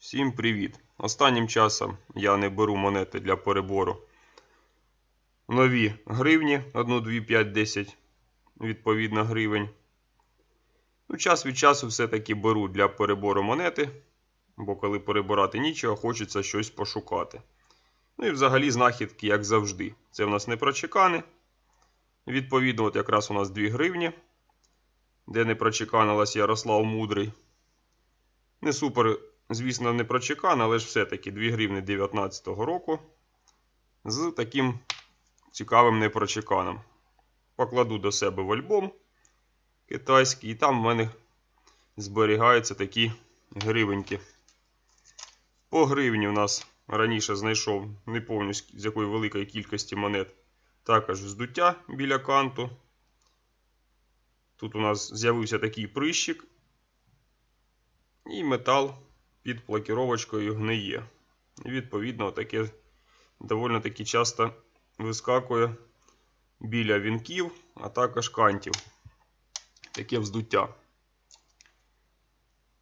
Всім привіт! Останнім часом я не беру монети для перебору. Нові гривні 1, 2, 5, 10 відповідно гривень. Ну, час від часу все-таки беру для перебору монети, бо коли перебирати нічого, хочеться щось пошукати. Ну і взагалі знахідки, як завжди. Це в нас не прочекани. Відповідно, от якраз у нас 2 гривні, де не прочеканилась Ярослав Мудрий. Не супер, звісно, не прочекан, але ж все-таки 2 гривні 2019 року з таким цікавим непрочеканом. Покладу до себе в альбом китайський, і там в мене зберігаються такі гривеньки. По гривні у нас раніше знайшов, не пам'ятаю з якої великої кількості монет. Також вздуття біля канту. Тут у нас з'явився такий прищик. І метал під блокіровочкою гниє. І відповідно, таке доволі таки часто вискакує біля вінків, а також кантів. Таке вздуття.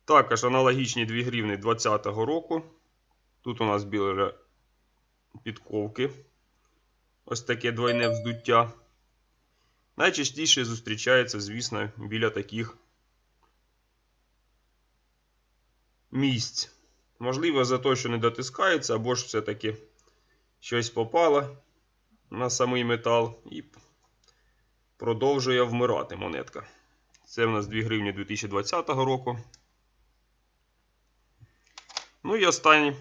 Також аналогічні 2 гривні 2020 року. Тут у нас біля підковки. Ось таке двойне вздуття. Найчастіше зустрічається, звісно, біля таких місць. Можливо, за те, що не дотискається, або ж все-таки щось попало на самий метал і продовжує вмирати монетка. Це в нас 2 гривні 2020 року. Ну і останні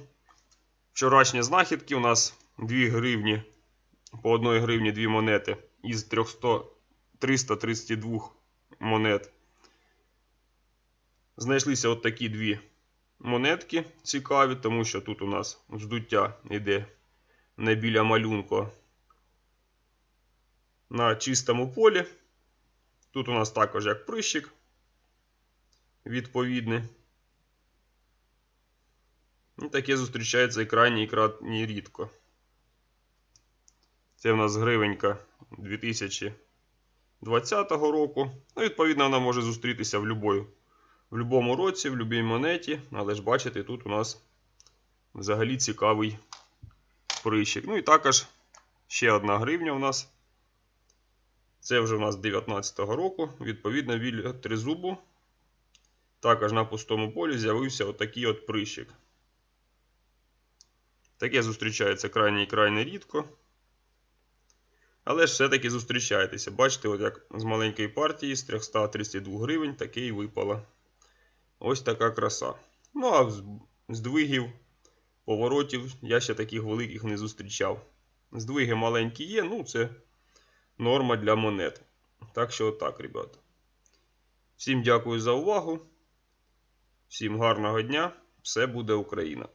вчорашні знахідки. У нас 2 гривні по 1 гривні 2 монети із 300, 332 монет. Знайшлися от такі дві монетки цікаві, тому що тут у нас вздуття йде не біля малюнку на чистому полі. Тут у нас також як прищик відповідний. І таке зустрічається і крайні і крайні рідко. Це в нас гривенька 2020 року. Ну, відповідно, вона може зустрітися в будь-якому в будь-якому році, в будь-якій монеті, але ж бачите, тут у нас взагалі цікавий прищик. Ну і також ще одна гривня у нас. Це вже у нас 19 року. Відповідно, біля тризубу. Також на пустому полі з'явився отакий от прищик. Таке зустрічається крайне і крайне рідко. Але ж все-таки зустрічаєтеся. Бачите, от як з маленької партії з 332 гривень таке і випало. Ось така краса. Ну, а здвигів, поворотів я ще таких великих не зустрічав. Здвиги маленькі є, ну це норма для монет. Так що отак, ребята. Всім дякую за увагу. Всім гарного дня. Все буде Україна!